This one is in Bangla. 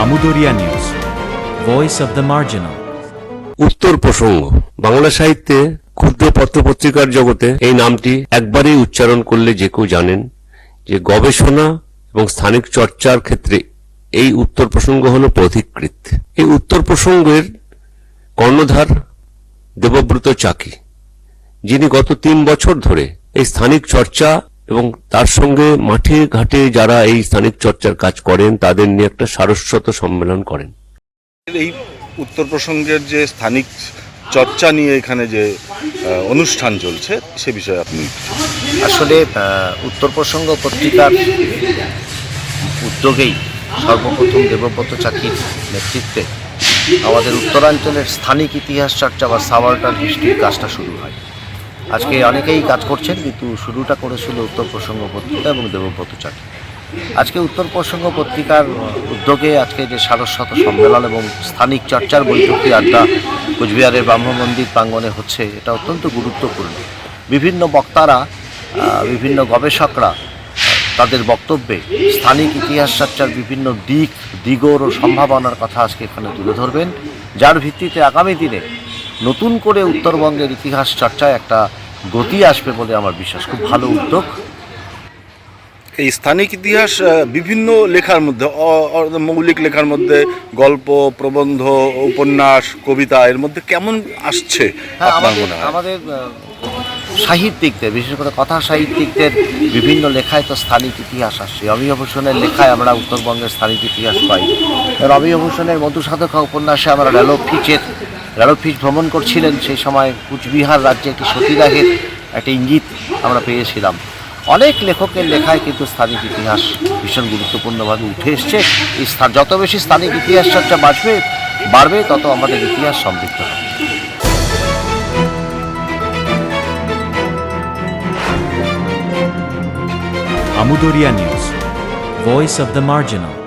Amudoria News, voice of the marginal. উত্তর প্রসঙ্গ বাংলা সাহিত্যে ক্ষুদ্র পত্রপত্রিকার জগতে এই নামটি একবারেই উচ্চারণ করলে যে কেউ জানেন যে গবেষণা এবং স্থানিক চর্চার ক্ষেত্রে এই উত্তর প্রসঙ্গ হল পথিকৃত এই উত্তর প্রসঙ্গের কর্ণধার দেবব্রত চাকি যিনি গত তিন বছর ধরে এই স্থানিক চর্চা এবং তার সঙ্গে মাঠে ঘাটে যারা এই স্থানিক চর্চার কাজ করেন তাদের নিয়ে একটা সারস্বত সম্মেলন করেন। এই উত্তর প্রসঙ্গের যে স্থানিক চর্চা নিয়ে এখানে যে অনুষ্ঠান চলছে সে বিষয়ে আপনি আসলে উত্তর প্রসঙ্গ পত্রিকার উদ্যোগেই সর্বপ্রথম দেবব্রত চাকির নেতৃত্বে আমাদের উত্তরাঞ্চলের স্থানিক ইতিহাস চর্চা বা সাবার্টার হিস্ট্রির কাজটা শুরু হয়। আজকে অনেকেই কাজ করছেন, কিন্তু শুরুটা করেছিল উত্তর প্রসঙ্গ পত্রিকা এবং দেবব্রত চাকি আজকে উত্তর প্রসঙ্গ পত্রিকার উদ্যোগে আজকে যে সারস্বত সম্মেলন এবং স্থানিক চর্চার বৈঠকি আড্ডা কোচবিহারের ব্রাহ্ম মন্দির প্রাঙ্গণে হচ্ছে, এটা অত্যন্ত গুরুত্বপূর্ণ। বিভিন্ন বক্তারা বিভিন্ন গবেষকরা তাদের বক্তব্যে স্থানিক ইতিহাস চর্চার বিভিন্ন দিক, দিগর ও সম্ভাবনার কথা আজকে এখানে তুলে ধরবেন, যার ভিত্তিতে আগামী দিনে নতুন করে উত্তরবঙ্গের ইতিহাস চর্চায় একটা গতি আসবে বলে আমার বিশ্বাস। খুব ভালো উদ্যোগ। এই স্থানিক ইতিহাস বিভিন্ন লেখার মধ্যে মৌলিক লেখার মধ্যে গল্প প্রবন্ধ উপন্যাস কবিতা এর মধ্যে কেমন আসছে হ্যাঁ আপনার মনে হয়? আমাদের সাহিত্যিকদের বিশেষ করে কথা সাহিত্যিকদের বিভিন্ন লেখায় তো স্থানিক ইতিহাস আসছে। অমিয়ভূষণের লেখায় আমরা উত্তরবঙ্গের স্থানিক ইতিহাস পাই। রবি ভূষণের মধুসাধকা উপন্যাসে আমরা রেলোফিচের রেলোফিচ ভ্রমণ করছিলেন সেই সময় কুচবিহার রাজ্যে একটি সতীদাহের একটা ইঙ্গিত আমরা পেয়েছিলাম। অনেক লেখকের লেখায় কিন্তু স্থানিক ইতিহাস ভীষণ গুরুত্বপূর্ণভাবে উঠে এসছে। এই স্থান যত বেশি স্থানিক ইতিহাস চর্চা বাড়বে বাড়বে তত আমাদের ইতিহাস সমৃদ্ধ হবে। Amudoria News, voice of the marginal.